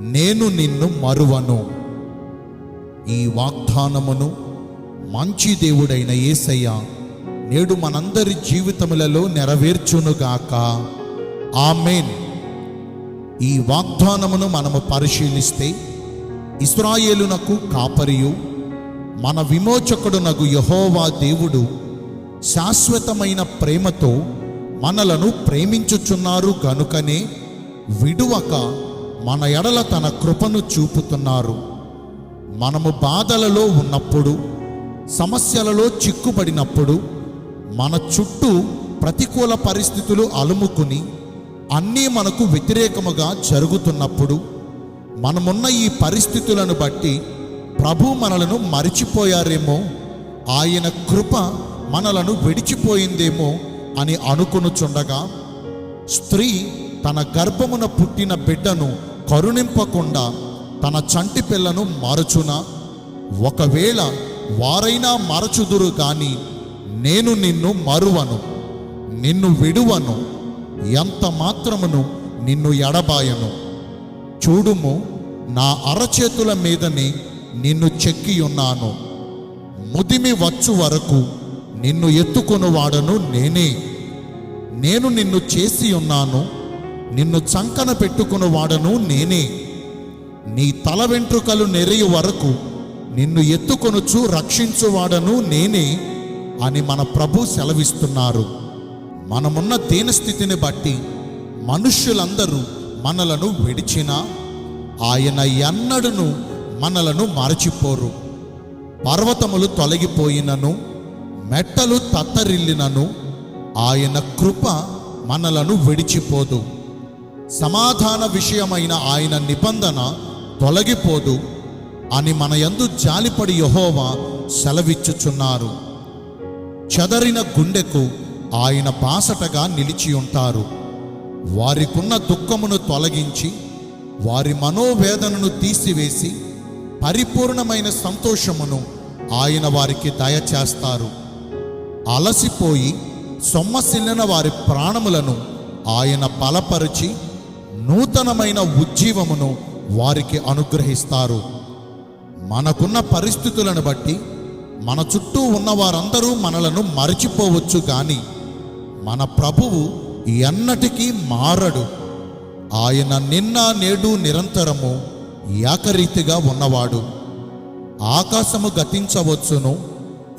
నేను నిన్ను మరువను. ఈ వాగ్దానమును మంచి దేవుడైన యేసయ్య నేడు మనందరి జీవితములలో నెరవేర్చునుగాక ఆమెన్. ఈ వాగ్దానమును మనము పరిశీలిస్తే ఇస్రాయేలునకు కాపరియు మన విమోచకుడునగు యహోవా దేవుడు శాశ్వతమైన ప్రేమతో మనలను ప్రేమించుచున్నారు గనుకనే విడువక మన ఎడల తన కృపను చూపుతున్నారు. మనము బాధలలో ఉన్నప్పుడు సమస్యలలో చిక్కుబడినప్పుడు మన చుట్టూ ప్రతికూల పరిస్థితులు అలుముకుని అన్నీ మనకు వ్యతిరేకముగా జరుగుతున్నప్పుడు మనమున్న ఈ పరిస్థితులను బట్టి ప్రభు మనలను మరిచిపోయారేమో ఆయన కృప మనలను విడిచిపోయిందేమో అని అనుకొనుచుండగా స్త్రీ తన గర్భమున పుట్టిన బిడ్డను కరుణింపకుండా తన చంటి పిల్లను మారుచునా? ఒకవేళ వారైనా మరచుదురు గాని నేను నిన్ను మరువను నిన్ను విడువను ఎంత మాత్రమును నిన్ను ఎడబాయను. చూడుము నా అరచేతుల మీదనే నిన్ను చెక్కి ఉన్నాను ముదిమి వచ్చు వరకు నిన్ను ఎత్తుకొనువాడను నేనే. నేను నిన్ను చేసి ఉన్నాను నిన్ను చంకన పెట్టుకుని వాడను నేనే. నీ తల వెంట్రుకలు నెరయ వరకు నిన్ను ఎత్తుకొనుచు రక్షించువాడను నేనే అని మన ప్రభు సెలవిస్తున్నారు. మనమున్న దీనస్థితిని బట్టి మనుష్యులందరూ మనలను విడిచినా ఆయన ఎన్నడను మనలను మరచిపోరు. పర్వతములు తొలగిపోయినను మెట్టలు తత్తరిల్లినను ఆయన కృప మనలను విడిచిపోదు. సమాధాన విషయమైన ఆయన నిబంధన తొలగిపోదు అని మన యందు జాలిపడి యహోవా సెలవిచ్చుచున్నారు. చెదరిన గుండెకు ఆయన బాసటగా నిలిచి ఉంటారు. వారికున్న దుఃఖమును తొలగించి వారి మనోవేదనను తీసివేసి పరిపూర్ణమైన సంతోషమును ఆయన వారికి దయచేస్తారు. అలసిపోయి సొమ్మసిల్లిన వారి ప్రాణములను ఆయన బలపరిచి నూతనమైన ఉజ్జీవమును వారికి అనుగ్రహిస్తారు. మనకున్న పరిస్థితులను బట్టి మన చుట్టూ ఉన్న వారందరూ మనలను మరచిపోవచ్చు కానీ మన ప్రభువు ఎన్నటికీ మారడు. ఆయన నిన్న నేడు నిరంతరము ఏకరీతిగా ఉన్నవాడు. ఆకాశము గతించవచ్చును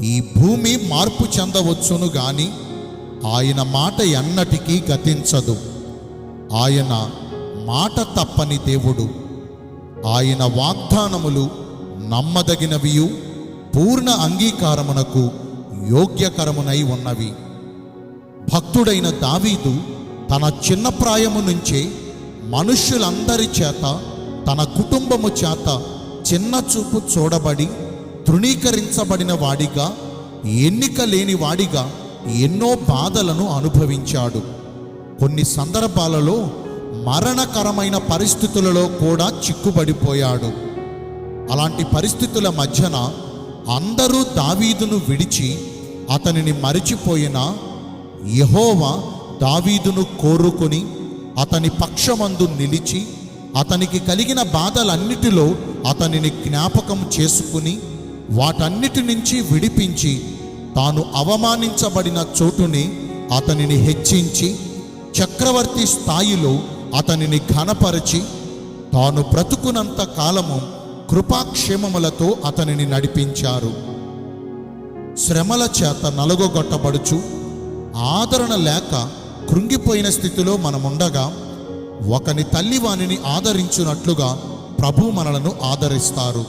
ఈ భూమి మార్పు చెందవచ్చును గాని ఆయన మాట ఎన్నటికీ గతించదు. ఆయన మాట తప్పని దేవుడు. ఆయన వాగ్దానములు నమ్మదగినవియు పూర్ణ అంగీకారమునకు యోగ్యకరమునై ఉన్నవి. భక్తుడైన దావీదు తన చిన్న ప్రాయము నుంచే మనుష్యులందరి చేత తన కుటుంబము చేత చిన్న చూపు చూడబడి తృణీకరించబడిన వాడిగా ఎన్నిక లేని వాడిగా ఎన్నో బాధలను అనుభవించాడు. కొన్ని సందర్భాలలో మరణకరమైన పరిస్థితులలో కూడా చిక్కుబడిపోయాడు. అలాంటి పరిస్థితుల మధ్యన అందరూ దావీదును విడిచి అతనిని మరిచిపోయిన యహోవా దావీదును కోరుకొని అతని పక్షమందు నిలిచి అతనికి కలిగిన బాధలన్నిటిలో అతనిని జ్ఞాపకం చేసుకుని వాటన్నిటి నుంచి విడిపించి తాను అవమానించబడిన చోటుని అతనిని హెచ్చించి చక్రవర్తి స్థాయిలో అతనిని ఘనపరిచి తాను బ్రతుకునంత కాలము కృపాక్షేమములతో అతనిని నడిపించారు. శ్రమల చేత నలుగొగొట్టబడుచు ఆదరణ లేక కృంగిపోయిన స్థితిలో మనముండగా ఒకని తల్లి వానిని ఆదరించున్నట్లుగా ప్రభు మనలను ఆదరిస్తారు.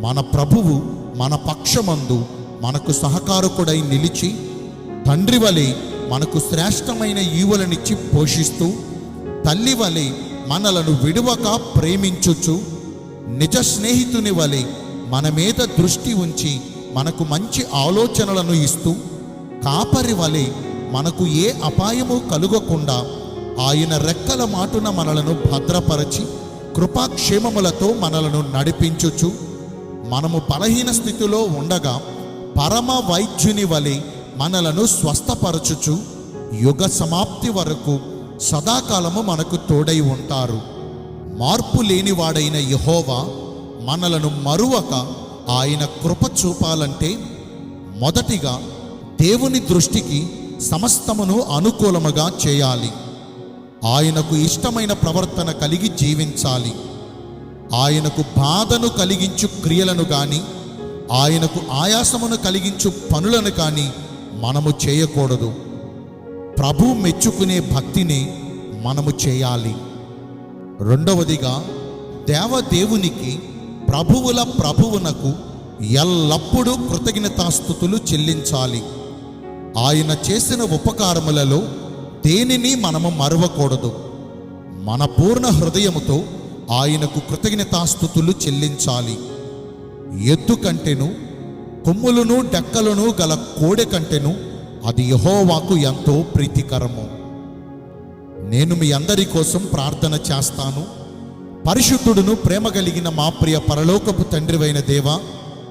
మన ప్రభువు మన పక్షమందు మనకు సహకారకుడై నిలిచి తండ్రి వలె మనకు శ్రేష్టమైన ఈవులనిచ్చి పోషిస్తూ తల్లి వలె మనలను విడువక ప్రేమించుచు నిజ స్నేహితుని వలె మన మీద దృష్టి ఉంచి మనకు మంచి ఆలోచనలను ఇస్తూ కాపరి వలె మనకు ఏ అపాయము కలుగకుండా ఆయన రెక్కల మాటున మనలను భద్రపరచి కృపాక్షేమములతో మనలను నడిపించుచు మనము బలహీన స్థితిలో ఉండగా పరమ వైద్యుని వలె మనలను స్వస్థపరచుచు యుగ సమాప్తి వరకు సదాకాలము మనకు తోడై ఉంటారు. మార్పు లేనివాడైన యహోవా మనలను మరువక ఆయన కృప చూపాలంటే మొదటిగా దేవుని దృష్టికి సమస్తమును అనుకూలముగా చేయాలి. ఆయనకు ఇష్టమైన ప్రవర్తన కలిగి జీవించాలి. ఆయనకు బాధను కలిగించు క్రియలను కానీ ఆయనకు ఆయాసమును కలిగించు పనులను కానీ మనము చేయకూడదు. ప్రభు మెచ్చుకునే భక్తిని మనము చేయాలి. రెండవదిగా దేవదేవునికి ప్రభువుల ప్రభువునకు ఎల్లప్పుడూ కృతజ్ఞతాస్థుతులు చెల్లించాలి. ఆయన చేసిన ఉపకారములలో దేనిని మనము మరవకూడదు. మన పూర్ణ హృదయముతో ఆయనకు కృతజ్ఞతాస్థుతులు చెల్లించాలి. ఎద్దు కంటెను కొమ్ములను డెక్కలను గల కోడె కంటెను అది యహోవాకు ఎంతో ప్రీతికరము. నేను మీ అందరి కోసం ప్రార్థన చేస్తాను. పరిశుద్ధుడును ప్రేమ కలిగిన మా ప్రియ పరలోకపు తండ్రివైన దేవ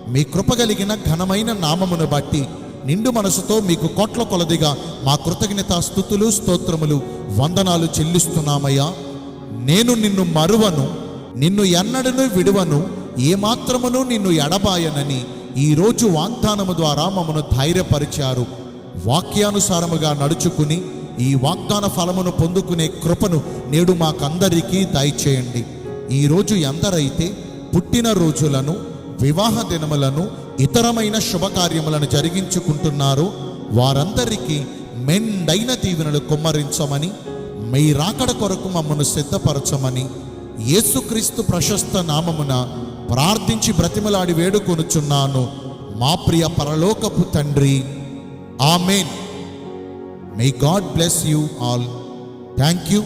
మీ కృప కలిగిన ఘనమైన నామమును బట్టి నిండు మనసుతో మీకు కోట్ల కొలదిగా మా కృతజ్ఞత స్థుతులు స్తోత్రములు వందనాలు చెల్లిస్తున్నామయ్యా. నేను నిన్ను మరువను నిన్ను ఎన్నడను విడువను ఏమాత్రమును నిన్ను ఎడబాయనని ఈరోజు వాగ్దానము ద్వారా మమ్మను ధైర్యపరిచారు. వాక్యానుసారముగా నడుచుకుని ఈ వాగ్దాన ఫలమును పొందుకునే కృపను నేడు మాకందరికీ దయచేయండి. ఈరోజు ఎందరైతే పుట్టిన రోజులను వివాహ దినములను ఇతరమైన శుభకార్యములను జరిగించుకుంటున్నారో వారందరికీ మెండైన దీవెనలు కుమ్మరించమని మీ రాకడ కొరకు మమ్మను సిద్ధపరచమని యేసుక్రీస్తు ప్రశస్త నామమున ప్రార్థించి బ్రతిమలాడి వేడుకొనుచున్నాను. మా ప్రియ పరలోకపు తండ్రి. Amen. May God bless you all thank you